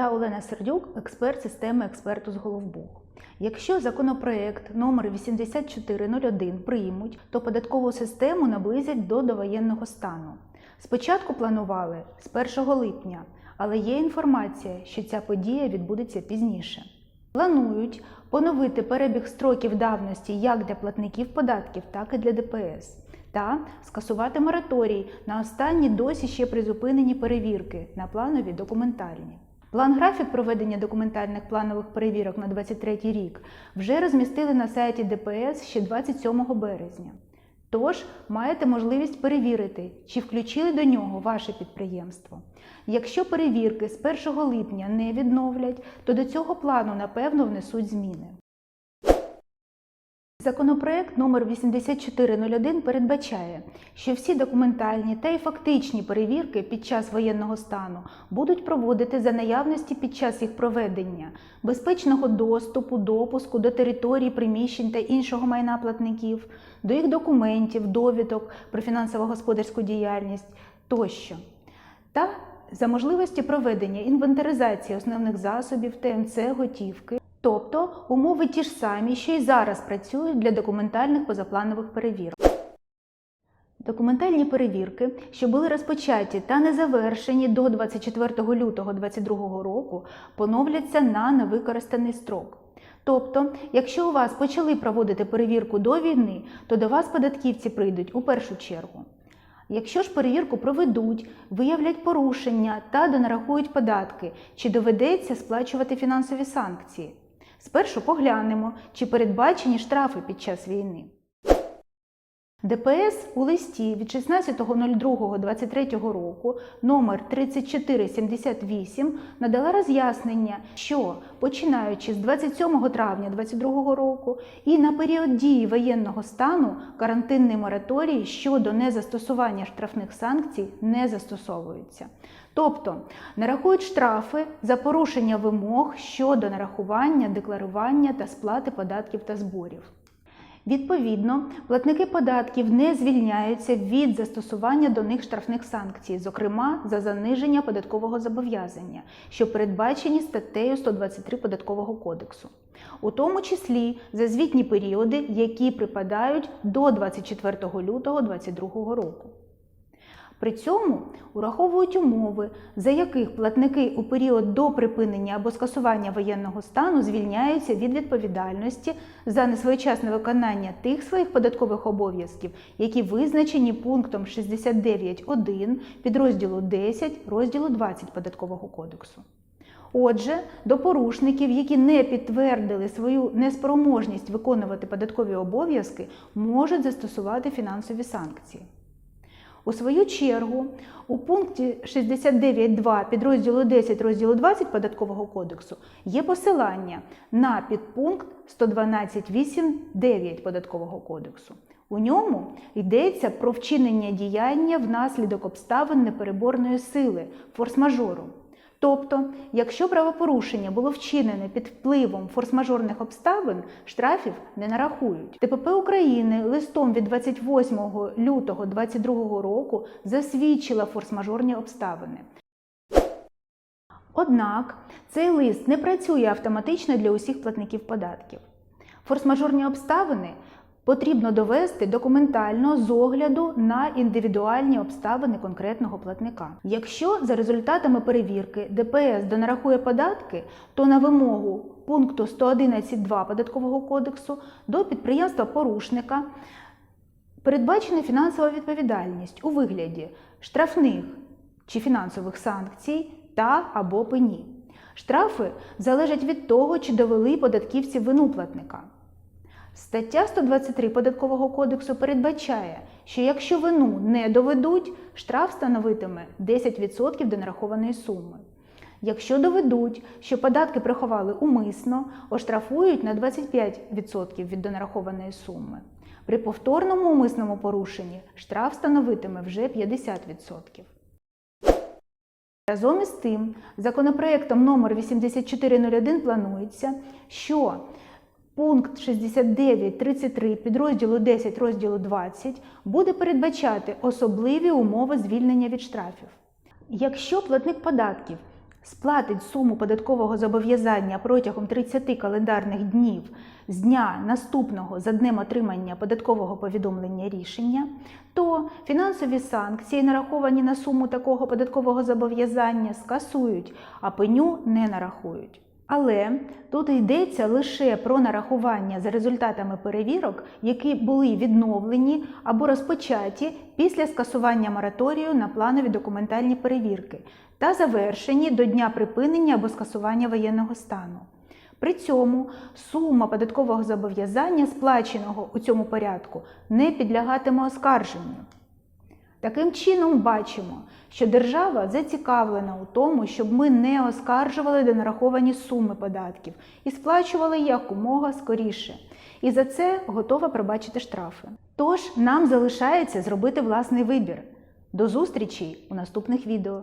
Я Олена Сердюк, експерт системи експерту з Головбух. Якщо законопроект номер 8401 приймуть, то податкову систему наблизять до довоєнного стану. Спочатку планували з 1 липня, але є інформація, що ця подія відбудеться пізніше. Планують поновити перебіг строків давності як для платників податків, так і для ДПС, та скасувати мораторій на останні досі ще призупинені перевірки на планові документальні. План графік проведення документальних планових перевірок на 2023 рік вже розмістили на сайті ДПС ще 27 березня. Тож маєте можливість перевірити, чи включили до нього ваше підприємство. Якщо перевірки з 1 липня не відновлять, то до цього плану напевно внесуть зміни. Законопроект номер 8401 передбачає, що всі документальні та й фактичні перевірки під час воєнного стану будуть проводити за наявності під час їх проведення безпечного доступу, допуску до території, приміщень та іншого майна платників, до їх документів, довідок про фінансово-господарську діяльність тощо. Та за можливості проведення інвентаризації основних засобів ТМЦ готівки, тобто умови ті ж самі, що й зараз працюють для документальних позапланових перевірок. Документальні перевірки, що були розпочаті та не завершені до 24 лютого 2022 року, поновляться на невикористаний строк. Тобто, якщо у вас почали проводити перевірку до війни, то до вас податківці прийдуть у першу чергу. Якщо ж перевірку проведуть, виявлять порушення та донарахують податки, чи доведеться сплачувати фінансові санкції. Спершу поглянемо, чи передбачені штрафи під час війни. ДПС у листі від 16.02.23 року номер 3478 надала роз'яснення, що починаючи з 27 травня 2022 року і на період дії воєнного стану карантинний мораторій щодо незастосування штрафних санкцій не застосовується. Тобто нарахують штрафи за порушення вимог щодо нарахування, декларування та сплати податків та зборів. Відповідно, платники податків не звільняються від застосування до них штрафних санкцій, зокрема за заниження податкового зобов'язання, що передбачені статтею 123 податкового кодексу, у тому числі за звітні періоди, які припадають до 24 лютого 2022 року. При цьому ураховують умови, за яких платники у період до припинення або скасування воєнного стану звільняються від відповідальності за несвоєчасне виконання тих своїх податкових обов'язків, які визначені пунктом 69.1 підрозділу 10 розділу 20 податкового кодексу. Отже, до порушників, які не підтвердили свою неспроможність виконувати податкові обов'язки, можуть застосувати фінансові санкції. У свою чергу, у пункті 69.2 підрозділу 10 розділу 20 податкового кодексу є посилання на підпункт 112.8.9 податкового кодексу. У ньому йдеться про вчинення діяння внаслідок обставин непереборної сили, форс-мажору. Тобто, якщо правопорушення було вчинене під впливом форс-мажорних обставин, штрафів не нарахують. ТПП України листом від 28 лютого 2022 року засвідчила форс-мажорні обставини. Однак цей лист не працює автоматично для усіх платників податків. Форс-мажорні обставини потрібно довести документально з огляду на індивідуальні обставини конкретного платника. Якщо за результатами перевірки ДПС донарахує податки, то на вимогу пункту 111.2 податкового кодексу до підприємства порушника передбачена фінансова відповідальність у вигляді штрафних чи фінансових санкцій та або пені. Штрафи залежать від того, чи довели податківці вину платника. Стаття 123 податкового кодексу передбачає, що якщо вину не доведуть, штраф становитиме 10% до нарахованої суми. Якщо доведуть, що податки приховали умисно, оштрафують на 25% від донарахованої суми. При повторному умисному порушенні штраф становитиме вже 50%. Разом із тим, законопроектом номер 8401 планується, що Пункт 69.33 підрозділу 10 розділу 20 буде передбачати особливі умови звільнення від штрафів. Якщо платник податків сплатить суму податкового зобов'язання протягом 30 календарних днів з дня наступного за днем отримання податкового повідомлення рішення, то фінансові санкції, нараховані на суму такого податкового зобов'язання, скасують, а пеню не нарахують. Але тут йдеться лише про нарахування за результатами перевірок, які були відновлені або розпочаті після скасування мораторію на планові документальні перевірки та завершені до дня припинення або скасування воєнного стану. При цьому сума податкового зобов'язання, сплаченого у цьому порядку, не підлягатиме оскарженню. Таким чином, бачимо, що держава зацікавлена у тому, щоб ми не оскаржували донараховані суми податків і сплачували якомога скоріше. І за це готова пробачити штрафи. Тож нам залишається зробити власний вибір. До зустрічі у наступних відео.